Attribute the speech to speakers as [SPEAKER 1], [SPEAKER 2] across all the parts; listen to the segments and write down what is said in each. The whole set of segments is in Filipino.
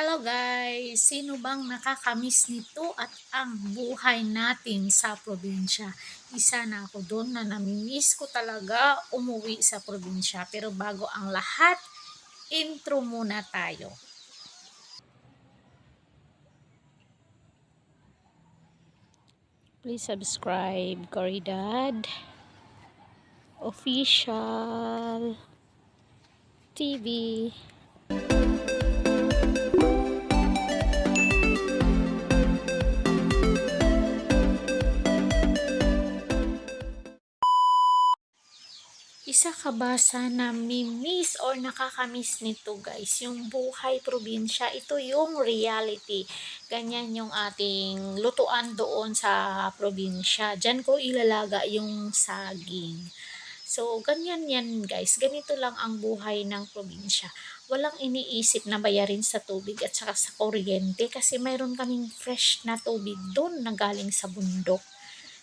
[SPEAKER 1] Hello guys! Sino bang nakakamiss nito at ang buhay natin sa probinsya? Isa na ako doon na namimiss ko talaga umuwi sa probinsya. Pero bago ang lahat, intro muna tayo. Please subscribe, Caridad Official TV. Isa ka ba sa nami-miss or nakakamiss nito guys? Yung buhay probinsya, ito yung reality. Ganyan yung ating lutuan doon sa probinsya. Diyan ko ilalaga yung saging. So, ganyan yan guys. Ganito lang ang buhay ng probinsya. Walang iniisip na bayarin sa tubig at saka sa kuryente kasi mayroon kaming fresh na tubig doon na galing sa bundok.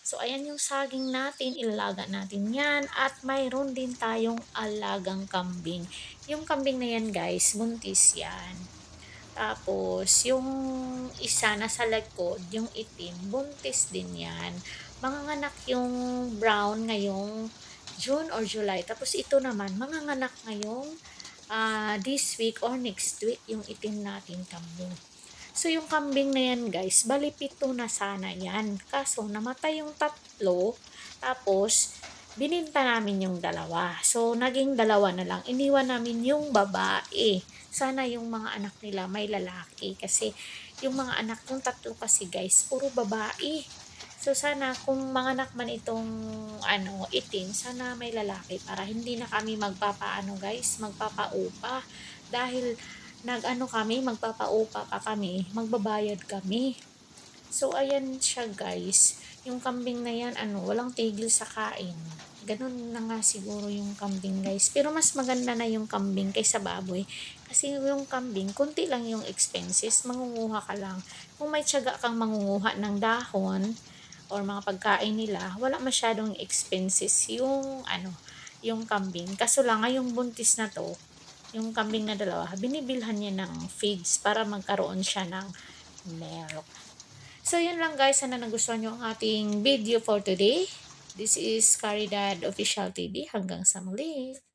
[SPEAKER 1] So, ayan yung saging natin, ilalaga natin yan. At mayroon din tayong alagang kambing. Yung kambing na yan guys, buntis yan. Tapos, yung isa na sa likod, yung itim, buntis din yan. Manganganak yung brown ngayong June or July. Tapos ito naman, manganganak ngayong uh, this week or next week, yung itim natin kambing. So, yung kambing na yan, guys, bali pito na sana yan. Kaso, namatay yung tatlo. Tapos, bininta namin yung dalawa. So, naging dalawa na lang. Iniwan namin yung babae. Sana yung mga anak nila may lalaki. Kasi, yung mga anak, yung tatlo kasi, guys, puro babae. So, sana kung mga anak man itong ano, itim, sana may lalaki para hindi na kami magpapaano guys, magpapaupa. Dahil nag-ano kami, magpapaupa pa kami, magbabayad kami. So, ayan siya guys. Yung kambing na yan, ano, walang tigil sa kain. Ganun na nga siguro yung kambing guys. Pero mas maganda na yung kambing kaysa baboy. Kasi yung kambing, konti lang yung expenses. Mangunguha ka lang. Kung may tiyaga kang mangunguha ng dahon, or mga pagkain nila, wala masyadong expenses yung, ano, yung kambing. Kaso lang, ngayong buntis na to, yung kambing na dalawa, binibilhan niya ng feeds para magkaroon siya ng milk. So, yun lang guys. Sana nagustuhan nyo ang ating video for today. This is Caridad Official TV. Hanggang sa muli.